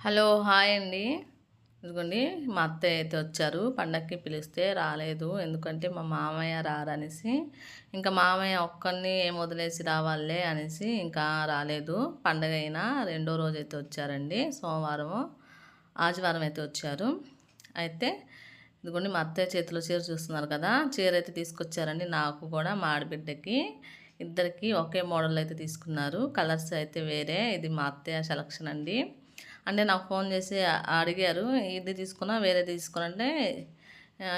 Hello hi అండి. ఇదిగోండి మా అత్తయ్య అయితే వచ్చారు. పండక్కి పిలిస్తే రాలేదు. ఎందుకంటే మా మామయ్య రారనేసి ఇంకా మామయ్య ఒక్కరిని ఏం వదిలేసి రావాలే అనేసి ఇంకా రాలేదు. పండగ అయినా రెండో రోజు అయితే వచ్చారండి. సోమవారం ఆదివారం అయితే వచ్చారు. అయితే ఇదిగోండి మా అత్తయ్య చేతిలో చీర చూస్తున్నారు కదా చీర అయితే తీసుకొచ్చారండి నాకు కూడా మా ఆడబిడ్డకి. ఇద్దరికి ఒకే మోడల్ అయితే తీసుకున్నారు. కలర్స్ అయితే వేరే. ఇది మా అత్తయ్య సెలక్షన్ అండి. అంటే నాకు ఫోన్ చేసి అడిగారు ఇది తీసుకున్నా వేరే తీసుకున్నంటే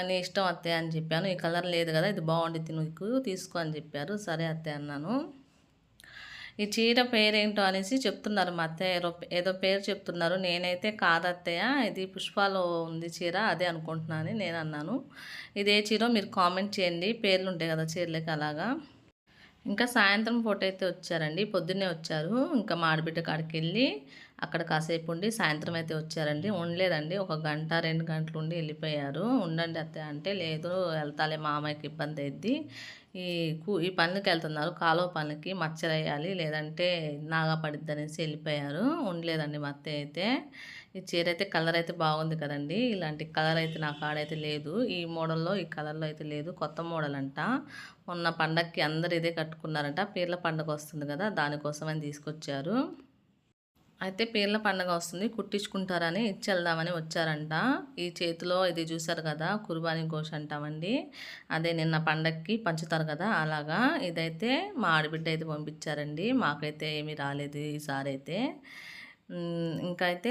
నీ ఇష్టం అత్తయ్య అని చెప్పాను. ఈ కలర్ లేదు కదా ఇది బాగుంటుంది నీకు తీసుకో అని చెప్పారు. సరే అత్తయ్య అన్నాను. ఈ చీర పేరేంటో అనేసి చెప్తున్నారు మా అత్తయ్య. ఏదో పేరు చెప్తున్నారు. నేనైతే కాదత్తయ్య ఇది పుష్పాలో ఉంది చీర అదే అనుకుంటున్నాను నేను అన్నాను. ఇదే చీర మీరు కామెంట్ చేయండి పేర్లు ఉంటాయి కదా చీరలకి అలాగా. ఇంకా సాయంత్రం పూట అయితే వచ్చారండి పొద్దున్నే వచ్చారు. ఇంకా మాడిబిడ్డ కాడికి వెళ్ళి అక్కడ కాసేపు ఉండి సాయంత్రం అయితే వచ్చారండి. ఉండలేదండి. ఒక గంట రెండు గంటలు ఉండి వెళ్ళిపోయారు. ఉండండి అత్తే అంటే లేదు వెళ్తాలే మామయ్యకి ఇబ్బంది అయింది ఈ ఈ పనులకి వెళ్తున్నారు. కాలువ పనులకి మచ్చరేయాలి లేదంటే నాగా పడిద్ది అనేసి వెళ్ళిపోయారు. ఉండలేదండి మా అత్తయ్య అయితే. ఈ చీర అయితే కలర్ అయితే బాగుంది కదండి. ఇలాంటి కలర్ అయితే నా కాడైతే లేదు. ఈ మోడల్లో ఈ కలర్లో అయితే లేదు. కొత్త మోడల్ అంట మొన్న పండగకి అందరు ఇదే కట్టుకున్నారంట. పీర్ల పండగ వస్తుంది కదా దానికోసం అని తీసుకొచ్చారు. అయితే పీర్ల పండగ వస్తుంది కుట్టించుకుంటారని ఇచ్చెళ్దామని వచ్చారంట. ఈ చేతిలో ఇది చూసారు కదా కుర్బానీ గోష్ అంటామండి. అదే నిన్న పండగకి పంచుతారు కదా అలాగా. ఇదైతే మా ఆడబిడ్డ అయితే పంపించారండి. మాకైతే ఏమీ రాలేదు ఈసారి అయితే. ఇంకైతే అయితే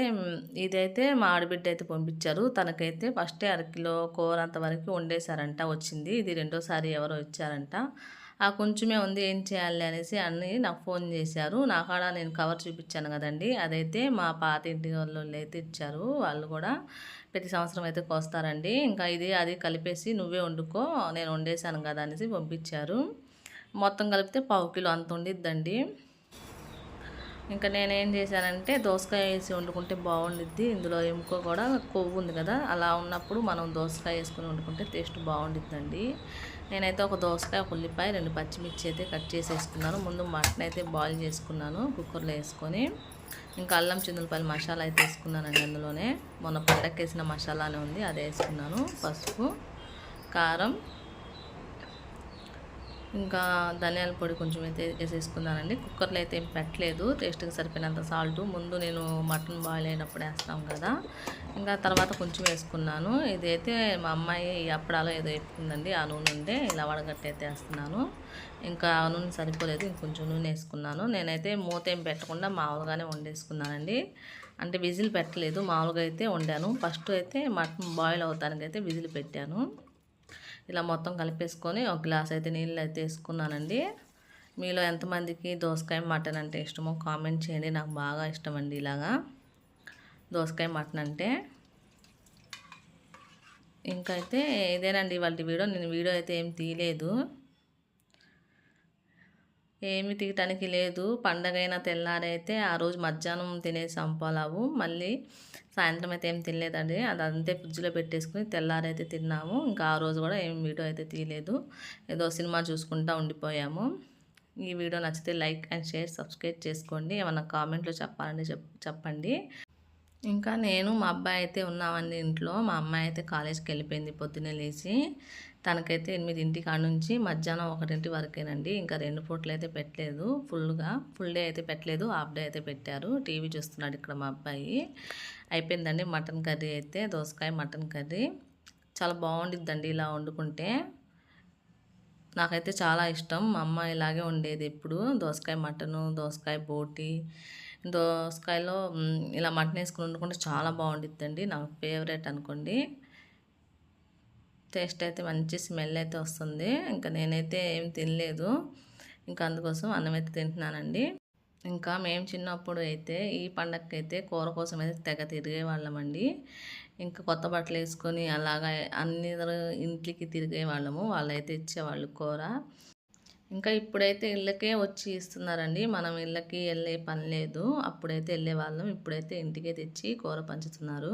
ఇదైతే మా ఆడబిడ్డ అయితే పంపించారు. తనకైతే ఫస్టే అరకిలో కూర అంతవరకు వండేశారంట వచ్చింది. ఇది రెండోసారి ఎవరో ఇచ్చారంట. ఆ కొంచెమే ఉంది ఏం చేయాలి? అనేసి అన్ని నాకు ఫోన్ చేశారు. నా కాడ నేను కవర్ చూపించాను కదండి. అదైతే మా పాత ఇంటి వాళ్ళు అయితే ఇచ్చారు. వాళ్ళు కూడా ప్రతి సంవత్సరం అయితే కోస్తారండి. ఇంకా ఇది అది కలిపేసి నువ్వే వండుకో నేను వండేశాను కదా అనేసి పంపించారు. మొత్తం కలిపితే పావు కిలో అంత ఉండిద్దండి. ఇంకా నేనేం చేశానంటే దోసకాయ వేసి వండుకుంటే బాగుండిద్ది. ఇందులో ఎముక కూడా కొవ్వు ఉంది కదా అలా ఉన్నప్పుడు మనం దోసకాయ వేసుకుని వండుకుంటే టేస్ట్ బాగుండిద్దండి. నేనైతే ఒక దోసకాయ ఒక ఉల్లిపాయ రెండు పచ్చిమిర్చి అయితే కట్ చేసేసుకున్నాను. ముందు మటన్ అయితే బాయిల్ చేసుకున్నాను కుక్కర్లో వేసుకొని. ఇంకా అల్లం చిందులపల్లి మసాలా అయితే వేసుకున్నానండి అందులోనే. మొన్న పండక్కేసిన మసాలానే ఉంది అది వేసుకున్నాను పసుపు కారం ఇంకా ధనియాల పొడి కొంచెం అయితే వేసేసుకున్నానండి. కుక్కర్లో అయితే ఏం పెట్టలేదు. టేస్ట్కి సరిపోయినంత సాల్ట్. ముందు నేను మటన్ బాయిల్ అయినప్పుడు వేస్తాం కదా. ఇంకా తర్వాత కొంచెం వేసుకున్నాను. ఇదైతే మా అమ్మాయి అప్పడాలో ఏదో వేసుకుందండి ఆ నూనె ఉండే ఇలా వడగట్టి అయితే వేస్తున్నాను. ఇంకా ఆ నూనె సరిపోలేదు. ఇంకొంచెం నూనె వేసుకున్నాను. నేనైతే మూత ఏం పెట్టకుండా మామూలుగానే వండేసుకున్నానండి. అంటే విజిల్ పెట్టలేదు. మామూలుగా అయితే వండాను. ఫస్ట్ అయితే మటన్ బాయిల్ అవుతానికి అయితే విజిల్ పెట్టాను. ఇలా మొత్తం కలిపేసుకొని ఒక గ్లాస్ అయితే నీళ్ళు అయితే వేసుకున్నానండి. మీలో ఎంతమందికి దోసకాయ మటన్ అంటే ఇష్టమో కామెంట్ చేయండి. నాకు బాగా ఇష్టం అండి ఇలాగా దోసకాయ మటన్ అంటే. ఇంకైతే అయితే ఇదేనండి ఇవాళ వీడియో. నేను వీడియో అయితే ఏం తీయలేదు. ఏమి తీయటానికి లేదు. పండగైన తెల్లారైతే ఆ రోజు మధ్యాహ్నం తినేసాం సంపాలావు. మళ్ళీ సాయంత్రం అయితే ఏం తినలేదండి. అది అంతే ఫ్రిడ్జ్లో పెట్టేసుకుని తెల్లారైతే తిన్నాము. ఇంకా ఆ రోజు కూడా ఏం వీడియో అయితే తీయలేదు. ఏదో సినిమా చూసుకుంటూ ఉండిపోయాము. ఈ వీడియో నచ్చితే లైక్ అండ్ షేర్ సబ్స్క్రైబ్ చేసుకోండి. ఏమన్నా కామెంట్లో చెప్పాలంటే చెప్పండి. ఇంకా నేను మా అబ్బాయి అయితే ఉన్నామండి ఇంట్లో. మా అమ్మాయి అయితే కాలేజ్కి వెళ్ళిపోయింది పొద్దున్నే లేచి. తనకైతే ఎనిమిదింటి కాడ నుంచి మధ్యాహ్నం ఒకటింటి వరకేనండి. ఇంకా రెండు పూటలు అయితే పెట్టలేదు. ఫుల్గా ఫుల్ డే అయితే పెట్టలేదు హాఫ్ డే అయితే పెట్టారు. టీవీ చూస్తున్నాడు ఇక్కడ మా అబ్బాయి. అయిపోయిందండి మటన్ కర్రీ అయితే దోసకాయ మటన్ కర్రీ. చాలా బాగుండిద్దండి ఇలా వండుకుంటే. నాకైతే చాలా ఇష్టం. మా అమ్మ ఇలాగే ఉండేది ఎప్పుడు. దోసకాయ మటను దోసకాయ బోటి దోసకాయలో ఇలా మటన్ వేసుకుని వండుకుంటే చాలా బాగుండిద్దండి. నాకు ఫేవరెట్ అనుకోండి. టేస్ట్ అయితే మంచి స్మెల్ అయితే వస్తుంది. ఇంకా నేనైతే ఏం తినలేదు. ఇంకా అందుకోసం అన్నం అయితే తింటున్నానండి. ఇంకా మేము చిన్నప్పుడు అయితే ఈ పండగకి అయితే కూర కోసం అయితే తెగ తిరిగే వాళ్ళమండి ఇంకా కొత్త బట్టలు వేసుకొని అలాగా అన్ని ఇంట్లోకి తిరిగే వాళ్ళము వాళ్ళైతే ఇచ్చేవాళ్ళు కూర. ఇంకా ఇప్పుడైతే ఇళ్ళకే వచ్చి ఇస్తున్నారండి. మనం ఇళ్ళకి వెళ్ళే పని లేదు. అప్పుడైతే వెళ్ళే వాళ్ళం. ఇప్పుడైతే ఇంటికే తెచ్చి కూర పంచుతున్నారు.